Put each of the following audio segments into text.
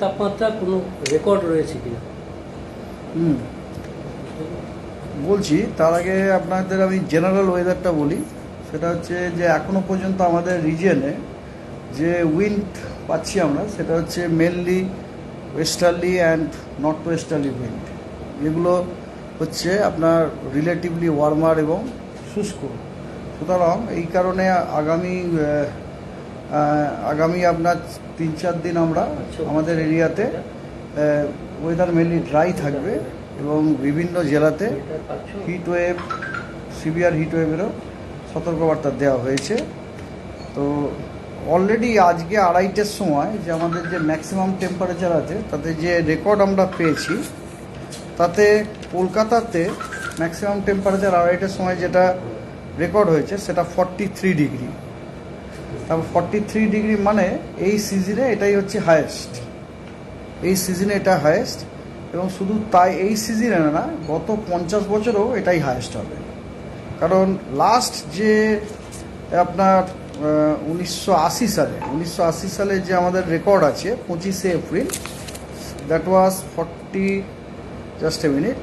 তাপমাত্রা কোনো রেকর্ড রয়েছে কিনা? হুম। বলছি, তার আগে আপনাদের আমি জেনারেল ওয়েদারটা বলি। সেটা হচ্ছে যে এখনও পর্যন্ত আমাদের রিজিয়নে যে উইন্ড পাচ্ছি আমরা, সেটা হচ্ছে mainly westerly and north westerly wind যেগুলো হচ্ছে আপনার রিলেটিভলি ওয়ার্মার এবং শুষ্ক। সুতরাং এই কারণে আগামী আগামী আপনার তিন চার দিন আমরা আমাদের এরিয়াতে ওয়েদার মেনলি ড্রাই থাকবে এবং বিভিন্ন জেলাতে হিট ওয়েভ সিভিয়ার হিট ওয়েভেরও সতর্কবার্তা দেওয়া হয়েছে। তো অলরেডি আজকে আড়াইটের সময় যে আমাদের যে ম্যাক্সিমাম টেম্পারেচার আছে, তাতে যে রেকর্ড আমরা পেয়েছি, তাতে কলকাতাতে ম্যাক্সিমাম টেম্পারেচার আড়াইটের সময় যেটা রেকর্ড হয়েছে, সেটা forty three degree forty three degree মানে এই সিজনে এটাই হচ্ছে হায়েস্ট এই সিজনে এটা হায়েস্ট এবং শুধু তাই এই সিজনে না গত পঞ্চাশ বছরেও এটাই হায়েস্ট হবে। কারণ লাস্ট যে আপনার উনিশশো আশি সালে, উনিশশো আশি সালে যে আমাদের রেকর্ড আছে, পঁচিশে April that was forty just a minute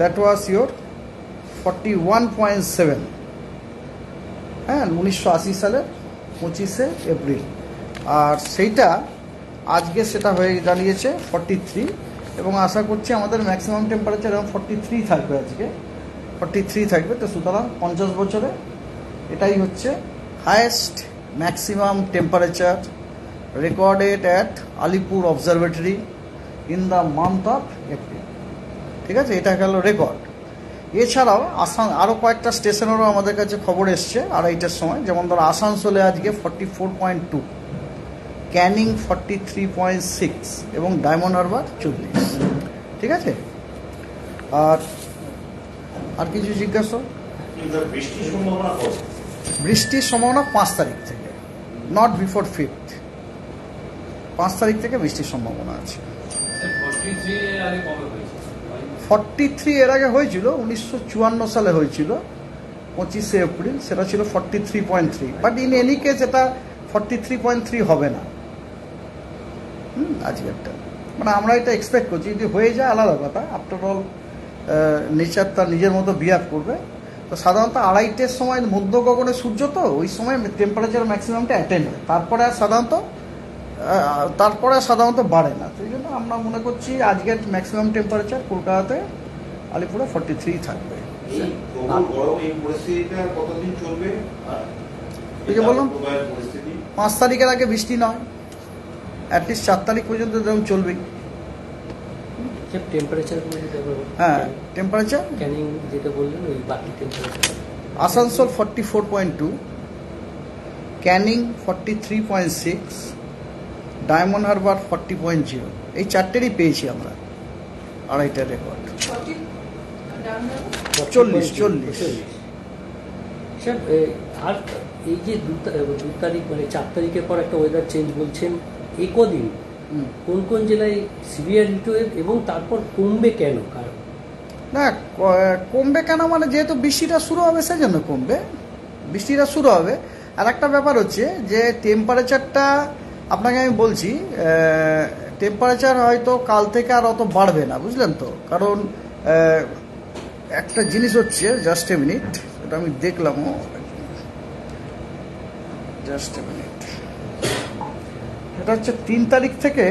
that was your forty one point seven হ্যাঁ উনিশশো আশি সালের পঁচিশে এপ্রিল। আর সেইটা আজকে সেটা হয়ে দাঁড়িয়েছে ফর্টি থ্রি এবং আশা করছি আমাদের ম্যাক্সিমাম টেম্পারেচার এবং ফর্টি থ্রি থাকবে আজকে। ফর্টি থ্রি থাকবে, তো সুতরাং পঞ্চাশ বছরে এটাই হচ্ছে highest maximum temperature recorded at Alipur observatory in the month of April ঠিক আছে? এটা গেল রেকর্ড এছাড়াও আসান আরও কয়েকটা স্টেশনেরও আমাদের কাছে খবর এসছে আড়াইটার সময়। যেমন ধরো আসানসোলে আজকে forty four point two Canning forty three point six এবং ডায়মন্ড হারবার চল্লিশ। ঠিক আছে? আর আর কিছু জিজ্ঞাসা? বৃষ্টির সম্ভাবনা পাঁচ তারিখ থেকে নট বিফোর ফিফথ পাঁচ তারিখ থেকে বৃষ্টির সম্ভাবনা আছে। ফর্টি থ্রি এর আগে হয়েছিল, উনিশশো চুয়ান্ন সালে হয়েছিল, পঁচিশে এপ্রিল, সেটা ছিল forty three point three but in any case এটা ফর্টি থ্রি পয়েন্ট থ্রি হবে না। হুম আজকেরটা মানে আমরা এটা এক্সপেক্ট করছি, যদি হয়ে যায় আলাদা কথা আফটার অল নেচার তার নিজের মতো বিহেভ করবে। তো সাধারণত আড়াইটের সময় মধ্য গগনে সূর্য তো, ওই সময় টেম্পারেচার ম্যাক্সিমামটা অ্যাটেন্ড হয়। তারপরে আর সাধারণত তারপরে আর সাধারণত বাড়ে না। সেই জন্য আমরা মনে করছি আজকের ম্যাক্সিমাম টেম্পারেচার কলকাতাতে আলিপুরে ফর্টি থ্রি থাকবে। এই চলবে? যে বললাম। পাঁচ তারিখের আগে বৃষ্টি নয় অ্যাটলিস্ট চার তারিখ পর্যন্ত যেমন চলবেই সে টেম্পারেচার। হ্যাঁ টেম্পারেচার ক্যানিং যেটা বললেন ওই বাকি temperature Asansol forty four point two Canning forty three point six Diamond Harbour forty point zero. এই চারটেরই পেয়েছি আমরা। আড়াইটা রেকর্ড। চল্লিশ, চল্লিশ। স্যার আর এই যে দু তারিখ মানে চার তারিখের পর একটা ওয়েদার চেঞ্জ বলছেন এই কদিন? কোন কোন জেলায় সিভিয়ার হিটওয়েভ এবং তারপর কমবে কেন? কারণ না কমবে কেন মানে যেহেতু বৃষ্টিটা শুরু হবে সেজন্য কমবে। বৃষ্টিটা শুরু হবে। আর একটা ব্যাপার হচ্ছে যে টেম্পারেচারটা আপনাকে আমি বলছি টেম্পারেচার হয়তো কাল থেকে আর অত বাড়বে না, বুঝলেন তো? কারণ একটা জিনিস হচ্ছে জাস্ট এ মিনিট এটা আমি দেখলাম জাস্ট এ মিনিট এটা হচ্ছে তিন তারিখ থেকে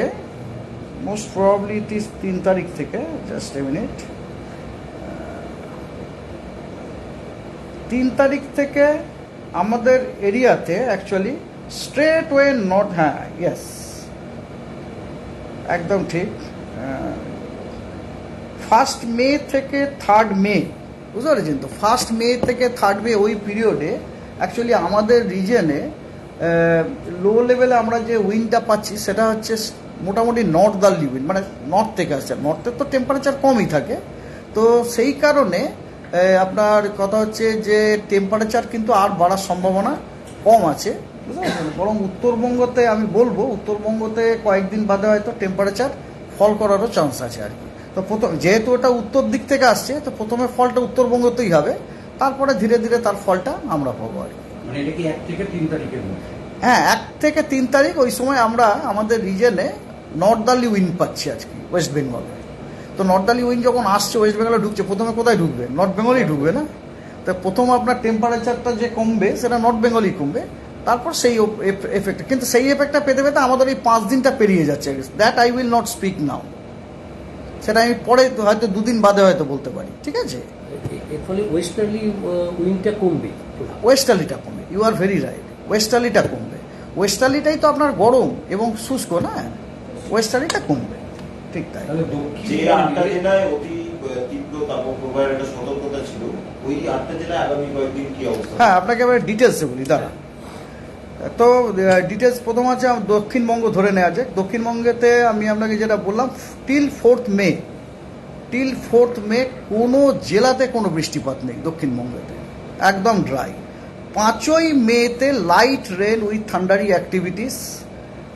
মোস্ট প্রবাবলি ইট ইস তিন তারিখ থেকে জাস্ট এ মিনিট তিন তারিখ থেকে আমাদের এরিয়াতে অ্যাকচুয়ালি স্ট্রেট ওয়ে নট হ্যাঁ ইয়েস একদম ঠিক। ফার্স্ট মে থেকে থার্ড মে বুঝতে পেরেছেন তো? ফার্স্ট মে থেকে থার্ড মে ওই পিরিয়ডে অ্যাকচুয়ালি আমাদের রিজনে লো লেভেলে আমরা যে উইন্ডটা পাচ্ছি, সেটা হচ্ছে মোটামুটি নর্থ দার্লি উইন্ড মানে নর্থ থেকে আসছে। নর্থের তো টেম্পারেচার কমই থাকে। তো সেই কারণে আপনার কথা হচ্ছে যে টেম্পারেচার কিন্তু আর বাড়ার সম্ভাবনা কম আছে। বুঝতে পারছেন? বরং উত্তরবঙ্গতে আমি বলব উত্তরবঙ্গতে কয়েকদিন বাদে হয়তো টেম্পারেচার ফল করারও চান্স আছে আর কি। তো প্রথম যেহেতু ওটা উত্তর দিক থেকে আসছে তো প্রথমে ফলটা উত্তরবঙ্গতেই হবে তারপরে ধীরে ধীরে তার ফলটা আমরা পাবো আর কি। মানে হ্যাঁ এক থেকে তিন তারিখ ওই সময় আমরা আমাদের রিজনে নর্দার্লি উইন পাচ্ছি আজকে ওয়েস্ট বেঙ্গলে তো নর্দার্লি উইন যখন আসছে ওয়েস্ট বেঙ্গলে ঢুকছে প্রথমে কোথায় ঢুকবে? নর্থ বেঙ্গলেই ঢুকবে না? তো প্রথম আপনার টেম্পারেচারটা যে কমবে সেটা নর্থ বেঙ্গলই কমবে। তারপর সেই এফেক্ট কিন্তু সেই এফেক্টটা পেতে পেতে আমাদের এই পাঁচ দিনটা পেরিয়ে যাচ্ছে। That I will not speak now সেটা আমি পরে হয়তো দুদিন বাদে হয়তো বলতে পারি। ঠিক আছে? এর ফলে ওয়েস্টার্লি উইংটা কমবে। ওয়েস্টার্লিটা কমবে। ইউ আর ভেরি রাইট ওয়েস্টার্লিটা কমবে। ওয়েস্টার্লিটাই তো আপনার গরম এবং শুষ্ক না? ওয়েস্টার্লিটা কমবে। ঠিক তাই। যে আটটা জেলায় অতি তীব্র তাপপ্রবাহের একটা সতর্কতা ছিল ওই আটটা জেলায় আগামী কয়েকদিন কি অবস্থা? হ্যাঁ আপনাকে এবার ডিটেলসে বলি। দাঁড়া তো ডিটেলস প্রথম আছে দক্ষিণবঙ্গ ধরে নেওয়া যাক। দক্ষিণবঙ্গেতে আমি আপনাকে যেটা বললাম till fourth May till fourth May কোনো জেলাতে কোনো বৃষ্টিপাত নেই দক্ষিণবঙ্গেতে। একদম ড্রাই পাঁচই মেতে light rain with thundery activities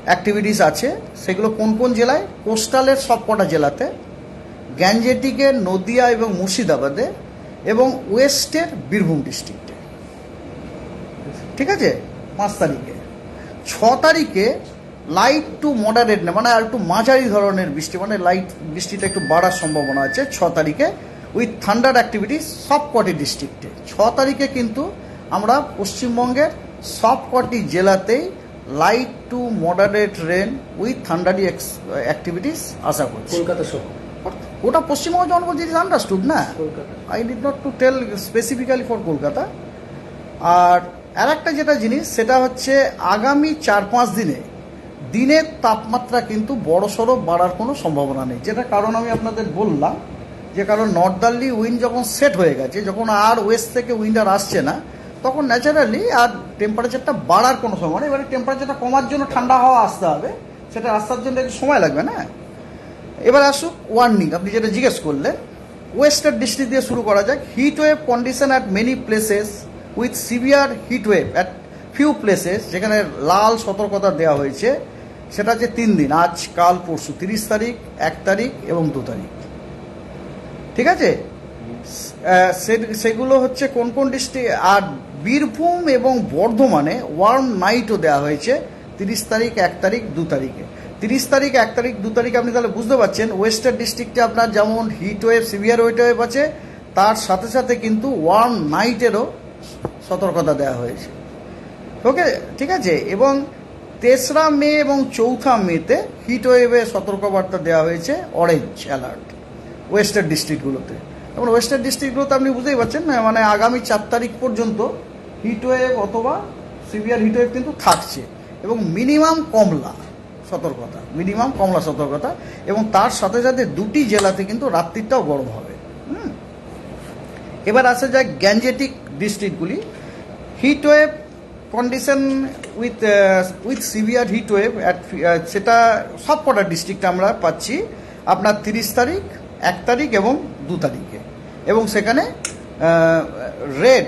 activities আছে। সেগুলো কোন কোন জেলায়? কোস্টালের সব কটা জেলাতে গ্যাঞ্জেটিকের নদিয়া এবং মুর্শিদাবাদে এবং ওয়েস্টের বীরভূম ডিস্ট্রিক্টে ঠিক আছে? পাঁচ তারিখে। ছ তারিখে লাইট টু মডারেট না মানে আর একটু মাঝারি ধরনের বৃষ্টি মানে লাইট বৃষ্টিটা একটু বাড়ার সম্ভাবনা আছে ছ তারিখে উইথ থান্ডার অ্যাক্টিভিটিস সব কটি ডিস্ট্রিক্টে ছ তারিখে কিন্তু আমরা পশ্চিমবঙ্গের সব কটি জেলাতেই light to moderate rain with thundery activities আশা করছি। কলকাতা সহ। ওটা পশ্চিমবঙ্গ জনগণ জিনিস আন্ডারস্টুড না? Kolkata. I did not to tell specifically for Kolkata. আর আর একটা যেটা জিনিস, সেটা হচ্ছে আগামী চার পাঁচ দিনে দিনের তাপমাত্রা কিন্তু বড় সড়ো বাড়ার কোনো সম্ভাবনা নেই। যেটা কারণ আমি আপনাদের বললাম, যে কারণ নর্দার্লি উইন্ড যখন সেট হয়ে গেছে, যখন আর ওয়েস্ট থেকে উইন্ডার আসছে না, তখন ন্যাচারালি আর টেম্পারেচারটা বাড়ার কোনো সময় নেই। এবারে টেম্পারেচারটা কমার জন্য ঠান্ডা হাওয়া আসতে হবে, সেটা আসার জন্য একটু সময় লাগবে না। এবার আসুক ওয়ার্নিং আপনি যেটা জিজ্ঞেস করলেন ওয়েস্টার্ন ডিস্ট্রিক্ট দিয়ে শুরু করা যাক। Heat wave condition at many places with severe heat wave at few places, যেখানে লাল সতর্কতা দেওয়া হয়েছে, সেটা হচ্ছে তিন দিন, আজ, কাল, পরশু, তিরিশ তারিখ, এক তারিখ এবং দু তারিখ। ঠিক আছে? সেগুলো হচ্ছে কোন কোন ডিস্ট্রিক্ট আর বীরভূম এবং বর্ধমানে ওয়ার্ম নাইটও দেওয়া হয়েছে, তিরিশ তারিখ, এক তারিখ, দু তারিখে। তিরিশ তারিখ, এক তারিখ, দু তারিখ, আপনি তাহলে বুঝতে পারছেন, ওয়েস্টার্ন ডিস্ট্রিক্টে আপনার যেমন heat wave, severe heat wave আছে, তার সাথে সাথে কিন্তু ওয়ার্ম নাইটেরও সতর্কতা দেওয়া হয়েছে। ওকে, ঠিক আছে? এবং তেসরা মে এবং চৌঠা মেতে হিট ওয়েভে সতর্কবার্তা দেওয়া হয়েছে অরেঞ্জ অ্যালার্ট ওয়েস্টার্ন ডিস্ট্রিক্টগুলোতে। এবং ওয়েস্টার্ন ডিস্ট্রিক্টগুলোতে আপনি বুঝতেই পারছেন, না মানে আগামী চার তারিখ পর্যন্ত হিট ওয়েভ অথবা সিভিয়ার হিট ওয়েভ কিন্তু থাকছে। এবং মিনিমাম কমলা সতর্কতা, মিনিমাম কমলা সতর্কতা, এবং তার সাথে সাথে দুটি জেলাতে কিন্তু রাত্রিটাও গরম হবে। হুম? এবার আসা যায় gangetic ডিস্ট্রিক্টগুলি heat wave condition with with severe heat wave সেটা সব কটা ডিস্ট্রিক্টে আমরা পাচ্ছি, আপনার তিরিশ তারিখ, এক তারিখ এবং দু তারিখে। এবং সেখানে রেড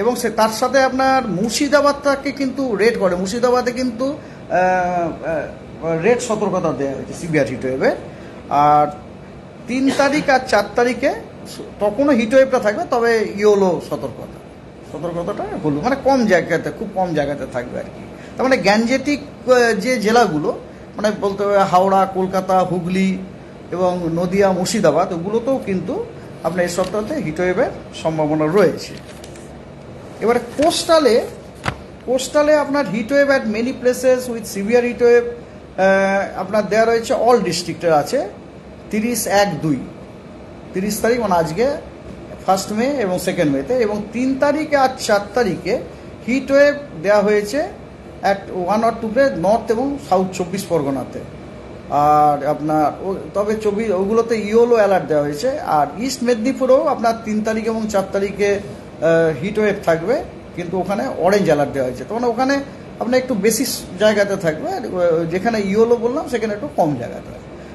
এবং সে, তার সাথে আপনার মুর্শিদাবাদটাকে কিন্তু রেড করে। মুর্শিদাবাদে কিন্তু রেড সতর্কতা দেওয়া হয়েছে সিভিয়ার হিট ওয়েভে আর তিন তারিখ আর চার তারিখে, তখনও হিট ওয়েভটা থাকবে, তবে ইয়োলো সতর্কতা। সতর্কতাটা হলো মানে কম জায়গাতে, খুব কম জায়গাতে থাকবে আর কি। তার মানে গ্যাঞ্জেটিক যে জেলাগুলো মানে বলতে হবে হাওড়া, কলকাতা, হুগলি এবং নদিয়া, মুর্শিদাবাদ, ওগুলোতেও কিন্তু আপনার এই সপ্তাহতে হিট ওয়েভের সম্ভাবনা রয়েছে। এবারে কোস্টালে কোস্টালে আপনার heatwave at many places with severe heat wave আপনার দেওয়া রয়েছে অল ডিস্ট্রিক্টের আছে। তিরিশ এক দুই। তিরিশ তারিখ মানে আজকে ফার্স্ট মে এবং সেকেন্ড মেতে এবং তিন তারিখে আর চার তারিখে হিট ওয়েভ দেওয়া হয়েছে at one or two place north এবং সাউথ চব্বিশ পরগনাতে। আর আপনার তবে চব্বিশ, ওগুলোতে ইয়োলো অ্যালার্ট দেওয়া হয়েছে। আর ইস্ট মেদিনীপুরেও আপনার তিন তারিখ এবং চার তারিখে হিট ওয়েভ থাকবে, কিন্তু ওখানে অরেঞ্জ অ্যালার্ট দেওয়া হয়েছে। তো মানে ওখানে আপনার একটু বেশি জায়গাতে থাকবে যেখানে ইয়োলো বললাম, সেখানে একটু কম জায়গাতে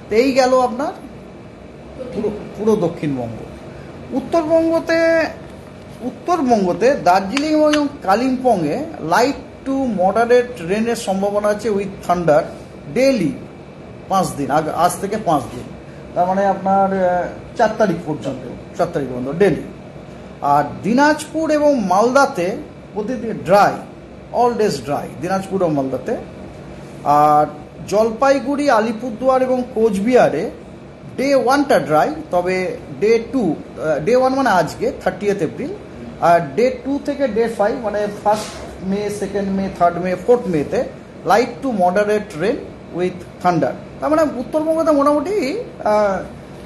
তো এই গেল আপনার পুরো পুরো দক্ষিণবঙ্গ। উত্তরবঙ্গতে উত্তরবঙ্গতে দার্জিলিং এবং কালিম্পংয়ে লাইট টু মডারেট রেনের সম্ভাবনা আছে উইথ থান্ডার ডেইলি পাঁচ দিন আজ থেকে পাঁচ দিন। তার মানে আপনার চার তারিখ পর্যন্ত, চার তারিখ পর্যন্ত ডেলি আর দিনাজপুর এবং মালদাতে প্রতিদিন dry all days dry Dinajpur ও মালদাতে। আর জলপাইগুড়ি, আলিপুরদুয়ার এবং কোচবিহারে ডে ওয়ানটা ড্রাই তবে ডে টু ডে ওয়ান মানে আজকে থার্টিয়েথ এপ্রিল আর ডে টু থেকে ডে ফাইভ মানে first May second May third May fourth মেতে light to moderate rain with thunder তার মানে উত্তরবঙ্গতে মোটামুটি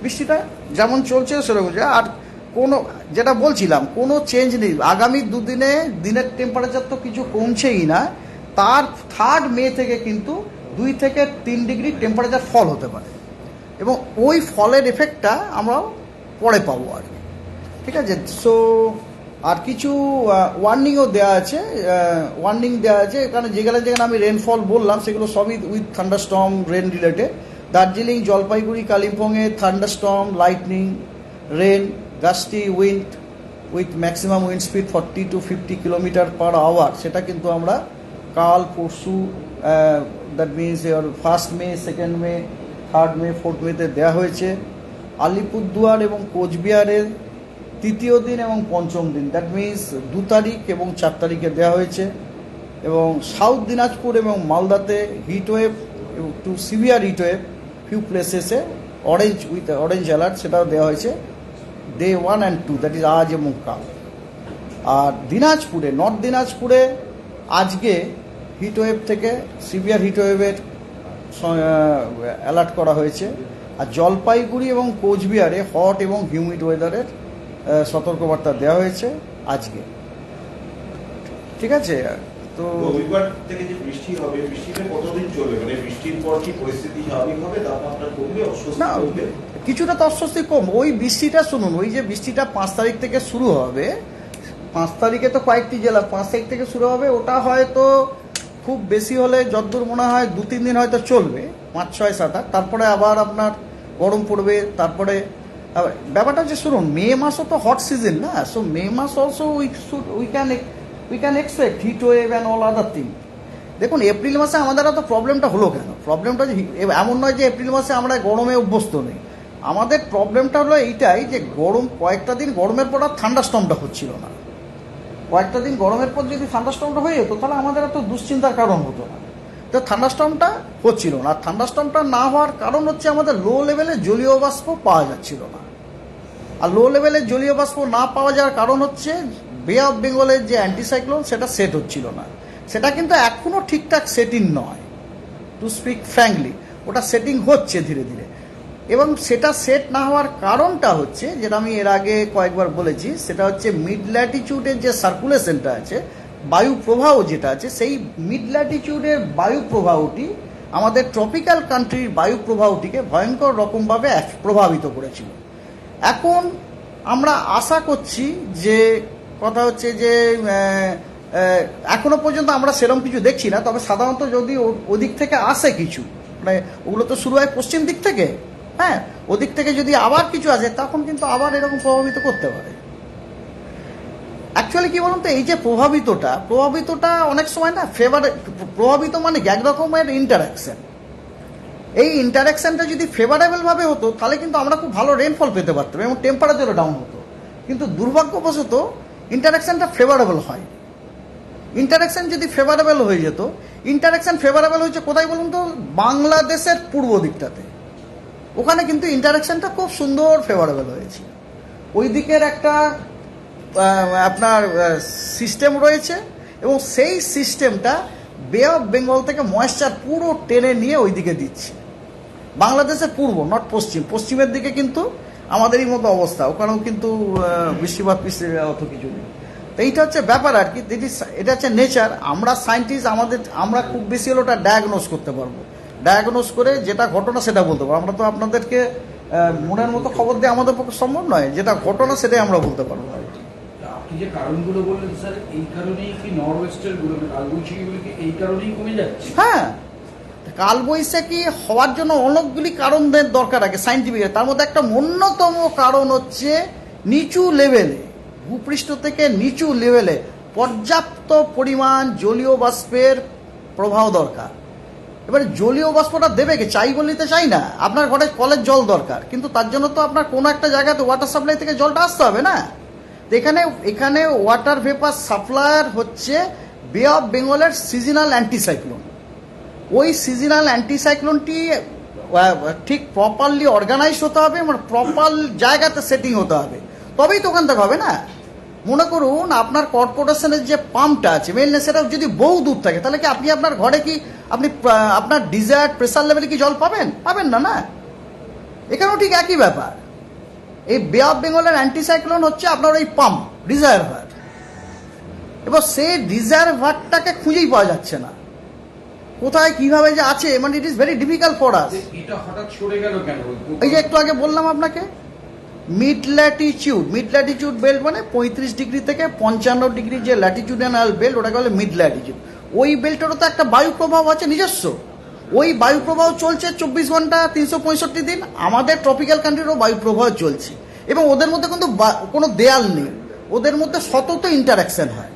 বৃষ্টিটা যেমন চলছে সেরকম আর কোনো, যেটা বলছিলাম, কোনো চেঞ্জ নেই। আগামী দুদিনে দিনের টেম্পারেচার তো কিছু কমছেই না। তার থার্ড মে থেকে কিন্তু দুই থেকে তিন ডিগ্রি টেম্পারেচার ফল হতে পারে। এবং ওই ফলের এফেক্টটা আমরা পরে পাবো আর কি। ঠিক আছে? সো আর কিছু ওয়ার্নিংও দেওয়া আছে ওয়ার্নিং দেওয়া আছে। এখানে যেখানে যেখানে আমি রেনফল বললাম, সেগুলো সবই with thunderstorm rain related Darjeeling, Jalpaiguri, কালিম্পংয়ে thunderstorm lightning rain gusty wind with maximum wind speed forty to fifty kilometre per hour সেটা কিন্তু আমরা কাল, পরশু that means your first May second May third May, fourth মেতে দেওয়া হয়েছে। আলিপুরদুয়ার এবং কোচবিহারের তৃতীয় দিন এবং পঞ্চম দিন। দ্যাট মিনস দু তারিখ এবং চার তারিখে দেওয়া হয়েছে। এবং সাউথ দিনাজপুর এবং মালদাতে heat wave to severe heatwave few প্লেসেসে orange with orange alert সেটাও দেওয়া হয়েছে। Day one and two that is আজ এবং কাল। আর দিনাজপুরে নর্থ দিনাজপুরে আজকে হিটওয়েভ থেকে সিভিয়ার হিট ওয়েভের অ্যালার্ট করা হয়েছে। আর জলপাইগুড়ি এবং কোচবিহারে হট এবং হিউমিড ওয়েদারের সতর্কবার্তা দেওয়া হয়েছে আজকে। ঠিক আছে? তো রবিবার থেকে যে বৃষ্টি হবে বৃষ্টিটা কতদিন চলবে? মানে বৃষ্টির পর কি পরিস্থিতি স্বাভাবিক হবে তাপমাত্রা কমবে অস্বস্তি না কমবে? কিছুটা তো অস্বস্তি কম। ওই বৃষ্টিটা শুনুন ওই যে বৃষ্টিটা পাঁচ তারিখ থেকে শুরু হবে পাঁচ তারিখে তো কয়েকটি জেলা পাঁচ তারিখ থেকে শুরু হবে ওটা হয়তো খুব বেশি হলে যতদূর মনে হয় দু, তিন দিন হয়তো চলবে, পাঁচ, ছয়, সাত, আট। তারপরে আবার আপনার গরম পড়বে, তারপরে ব্যাপারটা হচ্ছে শুনুন, মে মাসও তো হট সিজন না? So May mass also we we can we can expect heat wave and all other thing দেখুন এপ্রিল মাসে আমাদের এত প্রবলেমটা হলো কেন? প্রবলেমটা যে এমন নয় যে এপ্রিল মাসে আমরা গরমে অভ্যস্ত নেই। আমাদের প্রবলেমটা হলো এইটাই যে গরম কয়েকটা দিন গরমের পর আর ঠান্ডা স্টমটা হচ্ছিল না। কয়েকটা দিন গরমের পর যদি ঠান্ডা স্টমটা হয়ে যেত, তাহলে আমাদের এত দুশ্চিন্তার কারণ হতো না। তো ঠান্ডা স্টমটা হচ্ছিল না। আর ঠান্ডাস্টমটা না হওয়ার কারণ হচ্ছে আমাদের লো লেভেলে জলীয় বাষ্প পাওয়া যাচ্ছিল না। আর লো লেভেলের জলীয় বাষ্প না পাওয়া যাওয়ার কারণ হচ্ছে বে অফ বেঙ্গলের যে অ্যান্টিসাইক্লোন সেটা সেট হচ্ছিল না। সেটা কিন্তু এখনও ঠিকঠাক সেটিং নয়। টু স্পিক ফ্র্যাঙ্কলি ওটা সেটিং হচ্ছে ধীরে ধীরে। এবং সেটা সেট না হওয়ার কারণটা হচ্ছে, যেটা আমি এর আগে কয়েকবার বলেছি, সেটা হচ্ছে মিড ল্যাটিচিউডের যে সার্কুলেশনটা আছে, বায়ু প্রবাহ যেটা আছে, সেই মিড ল্যাটিচিউডের বায়ু প্রবাহটি আমাদের ট্রপিক্যাল কান্ট্রির বায়ু প্রবাহটিকে ভয়ঙ্কর রকমভাবে প্রভাবিত করেছিল। এখন আমরা আশা করছি যে, কথা হচ্ছে যে এখনও পর্যন্ত আমরা সেরকম কিছু দেখছি না, তবে সাধারণত যদি ওদিক থেকে আসে কিছু মানে ওগুলো তো শুরু হয় পশ্চিম দিক থেকে হ্যাঁ ওদিক থেকে যদি আবার কিছু আসে, তখন কিন্তু আবার এরকম প্রভাবিত করতে পারে। অ্যাকচুয়ালি কি বলুন তো, এই যে প্রভাবিতটা প্রভাবিতটা অনেক সময় না ফেভার প্রভাবিত মানে এক রকমের ইন্টারাকশন এই ইন্টারাকশনটা যদি ফেভারেবল ভাবে হতো, তাহলে কিন্তু আমরা খুব ভালো রেনফল পেতে পারতাম এবং টেম্পারেচারও ডাউন হতো। কিন্তু দুর্ভাগ্যবশত ইন্টারাকশনটা ফেভারেবল হয় ইন্টারাকশন যদি ফেভারেবল হয়ে যেত ইন্টারাকশন ফেভারেবল হয়েছে কোথায় বলুন তো? বাংলাদেশের পূর্ব দিকটাতে। ওখানে কিন্তু ইন্টারাকশনটা খুব সুন্দর ফেভারেবল হয়েছে। ওই দিকের একটা আপনার সিস্টেম রয়েছে এবং সেই সিস্টেমটা বে অফ বেঙ্গল থেকে ময়েশ্চার পুরো টেনে নিয়ে ওই দিকে দিচ্ছে। বাংলাদেশের পূর্ব নট পশ্চিম। পশ্চিমের দিকে কিন্তু আমাদেরই মতো অবস্থা। ওখানেও কিন্তু বৃষ্টিপাত পিছিয়ে অত কিছু নেই। তো এইটা হচ্ছে ব্যাপার আর কি। এটা হচ্ছে নেচার আমরা সায়েন্টিস্ট আমাদের, আমরা খুব বেশি হলে ওটা ডায়াগনোস করতে পারব। ডায়াগনোস করে যেটা ঘটনা সেটা বলতে পারব। আমরা তো আপনাদেরকে মনের মতো খবর দিয়ে আমাদের পক্ষে সম্ভব নয় যেটা ঘটনা সেটাই আমরা বলতে পারব। আপনি যে কারণগুলো বললেন স্যার এই কারণেই কি নর্থগুলো কালবৈশাখীগুলো কি এই কারণেই কমে যাচ্ছে? হ্যাঁ। কালবৈশাখী হওয়ার জন্য অনেকগুলি কারণদের দরকার আছে সাইন্টিফিক তার মধ্যে একটা অন্যতম কারণ হচ্ছে নিচু লেভেলে ভূপৃষ্ঠ থেকে নিচু লেভেলে পর্যাপ্ত পরিমাণ জলীয় বাষ্পের প্রবাহ দরকার। এবারে জলীয় বাষ্পটা দেবে কি? চাই বলিতে চাই না। আপনার ঘরে কলের জল দরকার। কিন্তু তার জন্য তো আপনার কোনো একটা জায়গাতে ওয়াটার সাপ্লাই থেকে জলটা আসতে হবে না। এখানে এখানে ওয়াটার ভেপার সাপ্লায়ার হচ্ছে বে অফ বেঙ্গলের সিজনাল অ্যান্টিসাইক্লোন ওই সিজনাল অ্যান্টিসাইক্লোনটি ঠিক প্রপারলি অর্গানাইজ হতে হবে মানে প্রপার জায়গাতে সেটিং হতে হবে। তবেই তো ওখান থেকে হবে না। মনে করুন আপনার কর্পোরেশনের যে পাম্পটা আছে মেনলি সেটা যদি বহু দূর থাকে তাহলে কি আপনি আপনার ঘরে কি আপনি আপনার ডিজায়ার্ড প্রেশার লেভেলে কি জল পাবেন? পাবেন না না। এখানেও ঠিক একই ব্যাপার। এই বে অফ বেঙ্গলের অ্যান্টিসাইক্লোন হচ্ছে আপনার ওই পাম্প রিজার্ভার এবার সেই রিজার্ভারটাকে খুঁজেই পাওয়া যাচ্ছে না। কোথায় কীভাবে যে আছে মানে it is very difficult for us এটা হঠাৎ সরে গেল কেন? এই যে একটু আগে বললাম আপনাকে mid latitude mid latitude belt মানে পঁয়ত্রিশ ডিগ্রি থেকে পঞ্চান্ন ডিগ্রি যে ল্যাটিচিউডানাল বেল্ট ওটাকে বলে মিড ল্যাটিচিউড ওই বেল্টেরও তো একটা বায়ু প্রভাব আছে, নিজস্ব। ওই বায়ু প্রবাহ চলছে চব্বিশ ঘণ্টা তিনশো পঁয়ষট্টি দিন। আমাদের ট্রপিক্যাল কান্ট্রিরও বায়ু প্রবাহ চলছে। এবং ওদের মধ্যে কিন্তু কোনো দেয়াল নেই। ওদের মধ্যে সতত ইন্টারাকশন হয়।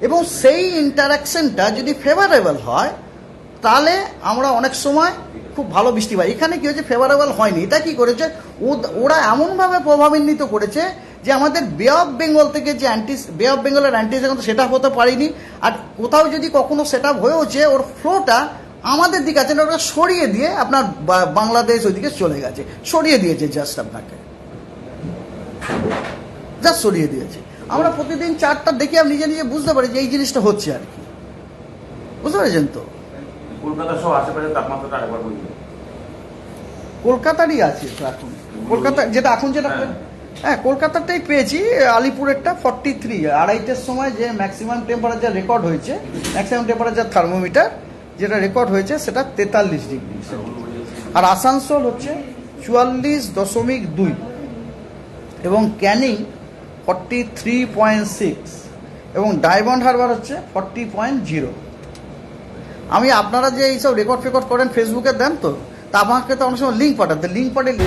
এবং সেই ইন্টারাকশনটা যদি ফেভারেবল হয়, তাহলে আমরা অনেক সময় খুব ভালো বৃষ্টি পাই এখানে কি হয়েছে? ফেভারেবল হয়নি। এটা কি করেছে? ওরা এমনভাবে প্রভাবান্বিত করেছে যে আমাদের বে অফ বেঙ্গল থেকে যে অ্যান্টি বে অফ বেঙ্গলের অ্যান্টি সেটা হতে পারিনি। আর কোথাও যদি কখনো সেটা হয়েওছে, ওর ফ্লোটা আমাদের দিকে আছে না, ওটা সরিয়ে দিয়ে আপনার বাংলাদেশ ওইদিকে চলে গেছে। সরিয়ে দিয়েছে জাস্ট আপনাকে। জাস্ট সরিয়ে দিয়েছে। আমরা প্রতিদিন চারটা দেখে আমি নিজে নিজে বুঝতে পারি যে এই জিনিসটা হচ্ছে আর কি। বুঝতে পেরেছেন তো? কলকাতা সহ আশেপাশে তাপমাত্রাটা আরেকবার বলি। কলকাতারই আছে এখন। কলকাতা যেটা এখন যেটা হ্যাঁ। হ্যাঁ কলকাতাটাই পেয়েছি আলিপুরেরটা ফর্টি থ্রি আড়াইটের সময় যে ম্যাক্সিমাম টেম্পারেচার রেকর্ড হয়েছে ম্যাক্সিমাম টেম্পারেচার থার্মোমিটার যেটা রেকর্ড হয়েছে সেটা তেতাল্লিশ ডিগ্রি আর আসানসোল হচ্ছে চুয়াল্লিশ দশমিক দুই এবং Canning forty three point six এবং ডায়মন্ড হারবার হচ্ছে ফর্টি পয়েন্ট জিরো আমি আপনারা যে এইসব রেকর্ড ফেকর্ড করেন ফেসবুকে দেন তো। তা আমাকে তো অনেক সময় লিঙ্ক পাঠাতে লিঙ্ক পাঠালে